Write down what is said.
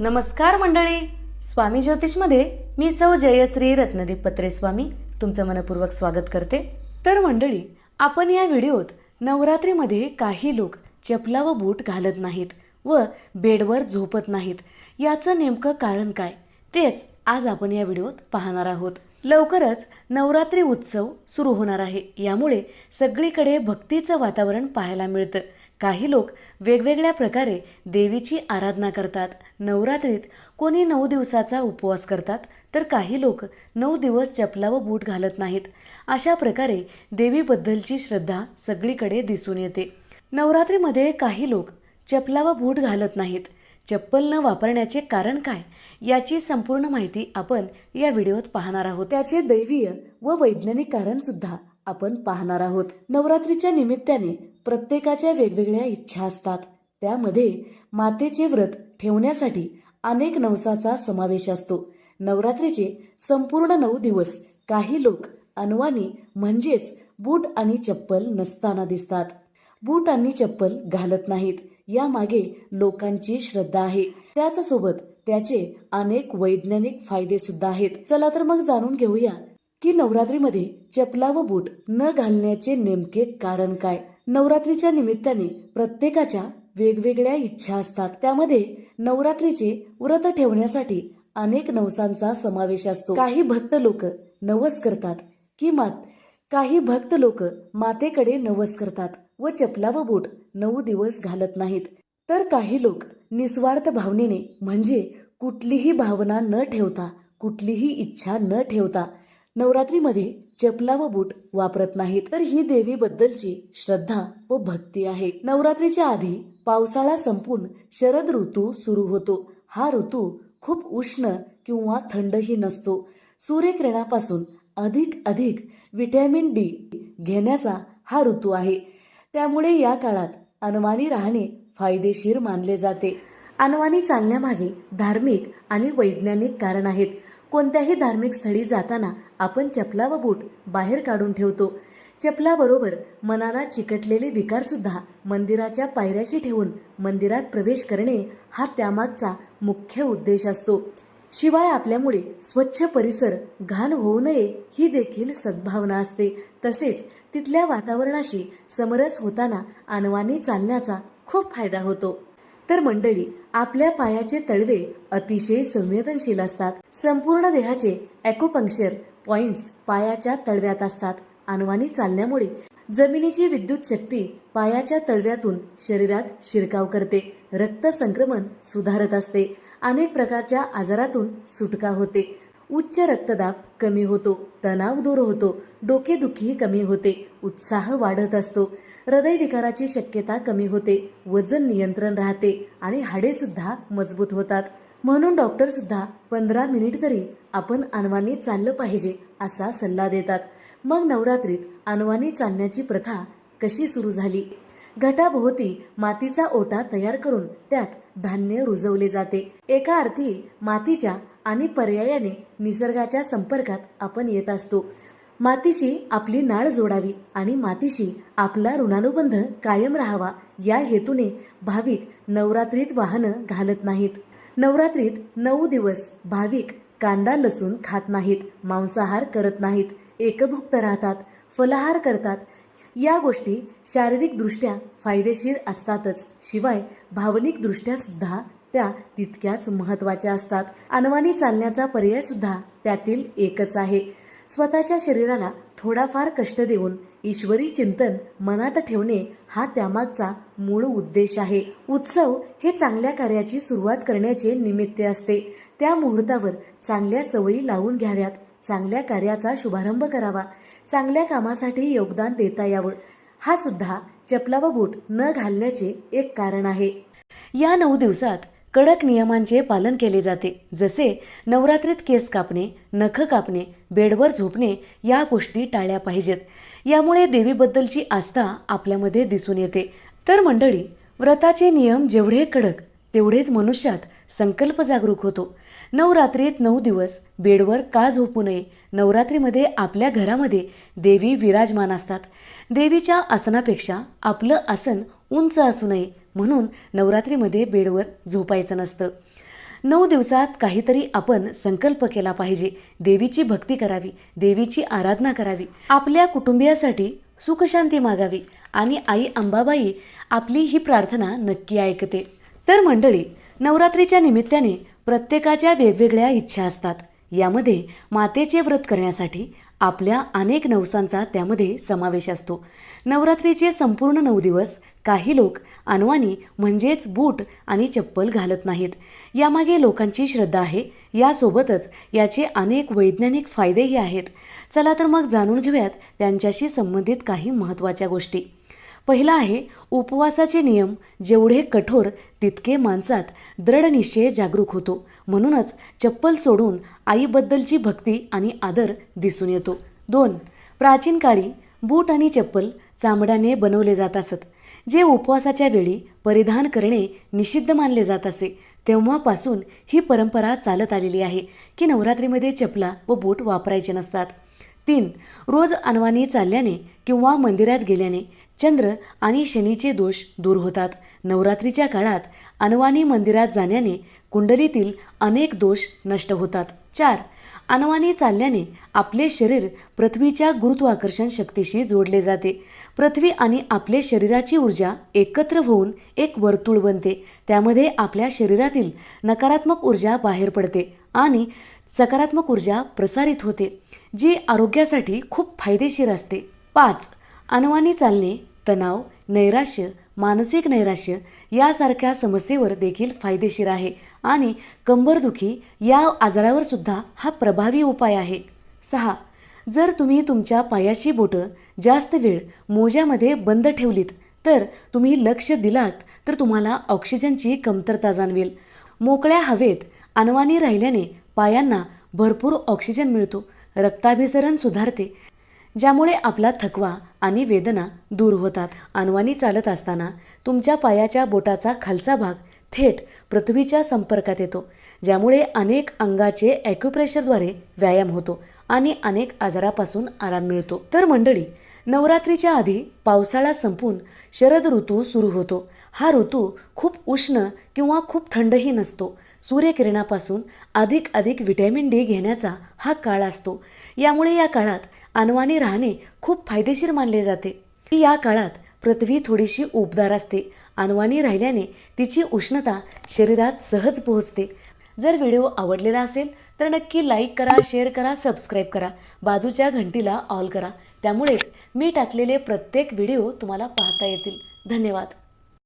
नमस्कार मंडळी. स्वामी ज्योतिषमध्ये मी सौ जयश्री रत्नदीप पत्रे स्वामी तुमचं मनपूर्वक स्वागत करते. तर मंडळी आपण या व्हिडिओत नवरात्रीमध्ये काही लोक चपला व बूट घालत नाहीत व बेडवर झोपत नाहीत. याचं नेमकं कारण काय? तेच आज आपण या व्हिडिओत पाहणार आहोत. लवकरच नवरात्री उत्सव सुरू होणार आहे. यामुळे सगळीकडे भक्तीचं वातावरण पाहायला मिळतं. काही लोक वेगवेगळ्या प्रकारे देवीची आराधना करतात. नवरात्रीत कोणी नऊ दिवसाचा उपवास करतात तर काही लोक नऊ दिवस चपला व बूट घालत नाहीत. अशा प्रकारे देवीबद्दलची श्रद्धा सगळीकडे दिसून येते. नवरात्रीमध्ये काही लोक चपला व बूट घालत नाहीत. चप्पल न वापरण्याचे कारण काय याची संपूर्ण माहिती आपण या व्हिडिओत पाहणार आहोत. त्याचे दैवीय व वैज्ञानिक कारणसुद्धा आपण पाहणार आहोत. नवरात्रीच्या निमित्ताने प्रत्येकाच्या वेगवेगळ्या इच्छा असतात. त्यामध्ये मातेचे व्रत ठेवण्यासाठी अनेक नवसाचा समावेश असतो. नवरात्रीचे संपूर्ण नऊ दिवस काही लोक अनवानी म्हणजेच बूट आणि चप्पल नसताना दिसतात. बूट आणि चप्पल घालत नाहीत. यामागे लोकांची श्रद्धा आहे. त्याचसोबत त्याचे अनेक वैज्ञानिक फायदे सुद्धा आहेत. चला तर मग जाणून घेऊया की नवरात्रीमध्ये चपला व बूट न घालण्याचे नेमके कारण काय? नवरात्रीच्या निमित्ताने प्रत्येकाच्या वेगवेगळ्या इच्छा असतात. त्यामध्ये नवरात्रीचे व्रत ठेवण्यासाठी अनेक नवसांचा समावेश असतो. काही भक्त लोक नवस करतात कि मात काही भक्त लोक मातेकडे नवस करतात व चपला व बूट नऊ दिवस घालत नाहीत. तर काही लोक निस्वार्थ भावनेने म्हणजे कुठलीही भावना न ठेवता कुठलीही इच्छा न ठेवता नवरात्रीमध्ये चपला व बूट वापरत नाहीत तर ही देवीबद्दलची श्रद्धा व भक्ती आहे. नवरात्रीच्या आधी पावसाळा संपून शरद ऋतू सुरू होतो. हा ऋतू खूप उष्ण किंवा थंडही नसतो. सूर्यकिरणापासून अधिक अधिक व्हिटॅमिन डी घेण्याचा हा ऋतू आहे. त्यामुळे या काळात अनवाणी राहणे फायदेशीर मानले जाते. अनवाणी चालण्यामागे धार्मिक आणि वैज्ञानिक कारण आहेत. कोणत्याही धार्मिक स्थळी जाताना आपण चपला व बूट बाहेर काढून ठेवतो. चपलाबरोबर मनाला चिकटलेले विकारसुद्धा मंदिराच्या पायऱ्याशी ठेवून मंदिरात प्रवेश करणे हा त्यामागचा मुख्य उद्देश असतो. शिवाय आपल्यामुळे स्वच्छ परिसर घाण होऊ नये ही देखील सद्भावना असते. तसेच तिथल्या वातावरणाशी समरस होताना अनवानी चालण्याचा खूप फायदा होतो. तर मंडळी आपल्या पायाचे तळवे अतिशय संवेदनशील असतात. संपूर्ण देहाचे ॲकोपंक्चर पॉइंट्स पायाच्या तळव्यात असतात. अनवाणी चालण्यामुळे जमिनीची विद्युत शक्ती पायाच्या तळव्यातून शरीरात शिरकाव करते. रक्त संक्रमण सुधारत असते. अनेक प्रकारच्या आजारातून सुटका होते. उच्च रक्तदाब कमी होतो. तणाव दूर होतो. डोकेदुखी कमी होते. उत्साह वाढत असतो. हृदयविकाराची शक्यता कमी होते वजन नियंत्रण राहते आणि हाडे सुद्धा मजबूत होतात. म्हणून डॉक्टर सुद्धा पंधरा मिनिट तरी आपण अनवानी चाललं पाहिजे असा सल्ला देतात. मग नवरात्रीत अनवानी चालण्याची प्रथा कशी सुरू झाली? घटाभोवती मातीचा ओटा तयार करून त्यात धान्य रुजवले जाते. एका अर्थी मातीच्या आणि पर्यायाने निसर्गाच्या संपर्कात आपण येत असतो. मातीशी आपली नाळ जोडावी आणि मातीशी आपला ऋणानुबंध कायम राहावा. या हेतूने भाविक नवरात्रीत वाहनं घालत नाहीत. नवरात्रीत नऊ दिवस भाविक कांदा लसूण खात नाहीत मांसाहार करत नाहीत एकभुक्त राहतात फलाहार करतात. या गोष्टी शारीरिकदृष्ट्या फायदेशीर असतातच. शिवाय भावनिकदृष्ट्या सुद्धा त्या तितक्याच महत्त्वाच्या असतात. अनवाणी चालण्याचा पर्याय सुद्धा त्यातील एकच आहे. स्वतःच्या शरीराला थोडाफार कष्ट देऊन ईश्वरी चिंतन मनात ठेवणे हा त्यामागचा मूळ उद्देश आहे. उत्सव हे चांगल्या कार्याची सुरुवात करण्याचे निमित्त असते. त्या मुहूर्तावर चांगल्या सवयी लावून घ्याव्यात. चांगल्या कार्याचा शुभारंभ करावा. चांगल्या कामासाठी योगदान देता यावं. हा सुद्धा चपला व बूट न घालण्याचे एक कारण आहे. या नऊ दिवसात कडक नियमांचे पालन केले जाते. जसे नवरात्रीत केस कापणे नख कापणे बेडवर झोपणे या गोष्टी टाळल्या पाहिजेत. यामुळे देवीबद्दलची आस्था आपल्यामध्ये दिसून येते. तर मंडळी व्रताचे नियम जेवढे कडक तेवढेच मनुष्यात संकल्प जागरूक होतो. नवरात्रीत नऊ दिवस बेडवर का झोपू नये? नवरात्रीमध्ये आपल्या घरामध्ये देवी विराजमान असतात. देवीच्या आसनापेक्षा आपलं आसन उंच असू नये म्हणून नवरात्रीमध्ये बेडवर झोपायचं नसतं. नऊ दिवसात काहीतरी आपण संकल्प केला पाहिजे. देवीची भक्ती करावी देवीची आराधना करावी. आपल्या कुटुंबियासाठी सुखशांती मागावी आणि आई अंबाबाई आपली ही प्रार्थना नक्की ऐकते. तर मंडळी नवरात्रीच्या निमित्ताने प्रत्येकाच्या वेगवेगळ्या इच्छा असतात. यामध्ये मातेचे व्रत करण्यासाठी आपल्या अनेक नवसांचा त्यामध्ये समावेश असतो. नवरात्रीचे संपूर्ण नऊ दिवस काही लोक अनवाणी म्हणजेच बूट आणि चप्पल घालत नाहीत. यामागे लोकांची श्रद्धा आहे. यासोबतच याचे अनेक वैज्ञानिक फायदेही आहेत. चला तर मग जाणून घेऊयात त्यांच्याशी संबंधित काही महत्त्वाच्या गोष्टी. पहिला आहे उपवासाचे नियम जेवढे कठोर तितके माणसात दृढ निश्चय जागरूक होतो. म्हणूनच चप्पल सोडून आईबद्दलची भक्ती आणि आदर दिसून येतो. दोन प्राचीन काळी बूट आणि चप्पल चामड्याने बनवले जात असत जे उपवासाच्या वेळी परिधान करणे निषिद्ध मानले जात असे. तेव्हापासून ही परंपरा चालत आलेली आहे की नवरात्रीमध्ये चपला व बूट वापरायचे नसतात. तीन रोज अनवाणी चालल्याने किंवा मंदिरात गेल्याने चंद्र आणि शनीचे दोष दूर होतात. नवरात्रीच्या काळात अनवानी मंदिरात जाण्याने कुंडलीतील अनेक दोष नष्ट होतात. चार अनवानी चालल्याने आपले शरीर पृथ्वीच्या गुरुत्वाकर्षण शक्तीशी जोडले जाते. पृथ्वी आणि आपले शरीराची ऊर्जा एकत्र होऊन एक वर्तुळ बनते. त्यामध्ये आपल्या शरीरातील नकारात्मक ऊर्जा बाहेर पडते आणि सकारात्मक ऊर्जा प्रसारित होते जी आरोग्यासाठी खूप फायदेशीर असते. पाच अनवानी चालणे तणाव नैराश्य मानसिक नैराश्य यासारख्या समस्येवर देखील फायदेशीर आहे आणि कंबरदुखी या आजारावर सुद्धा हा प्रभावी उपाय आहे. सहा. जर तुम्ही तुमच्या पायाची बोटं जास्त वेळ मोज्यामध्ये बंद ठेवलीत तर तुम्ही लक्ष दिलात तर तुम्हाला ऑक्सिजनची कमतरता जाणवेल. मोकळ्या हवेत अनवाणी राहिल्याने पायांना भरपूर ऑक्सिजन मिळतो. रक्ताभिसरण सुधारते. ज्यामुळे आपला थकवा आणि वेदना दूर होतात. अनवाणी चालत असताना तुमच्या पायाच्या बोटाचा खालचा भाग थेट पृथ्वीच्या संपर्कात येतो ज्यामुळे अनेक अंगाचे ॲक्युप्रेशरद्वारे व्यायाम होतो आणि अनेक आजारापासून आराम मिळतो. तर मंडळी नवरात्रीच्या आधी पावसाळा संपून शरद ऋतू सुरू होतो. हा ऋतू खूप उष्ण किंवा खूप थंडही नसतो. सूर्यकिरणापासून अधिक अधिक व्हिटॅमिन डी घेण्याचा हा काळ असतो. यामुळे या काळात अनवाणी राहणे खूप फायदेशीर मानले जाते. या काळात पृथ्वी थोडीशी उबदार असते. अनवाणी राहिल्याने तिची उष्णता शरीरात सहज पोहोचते. जर व्हिडिओ आवडलेला असेल तर नक्की लाईक करा शेअर करा सबस्क्राईब करा. बाजूच्या घंटीला ऑल करा. त्यामुळेच मी टाकलेले प्रत्येक व्हिडिओ तुम्हाला पाहता येतील. धन्यवाद.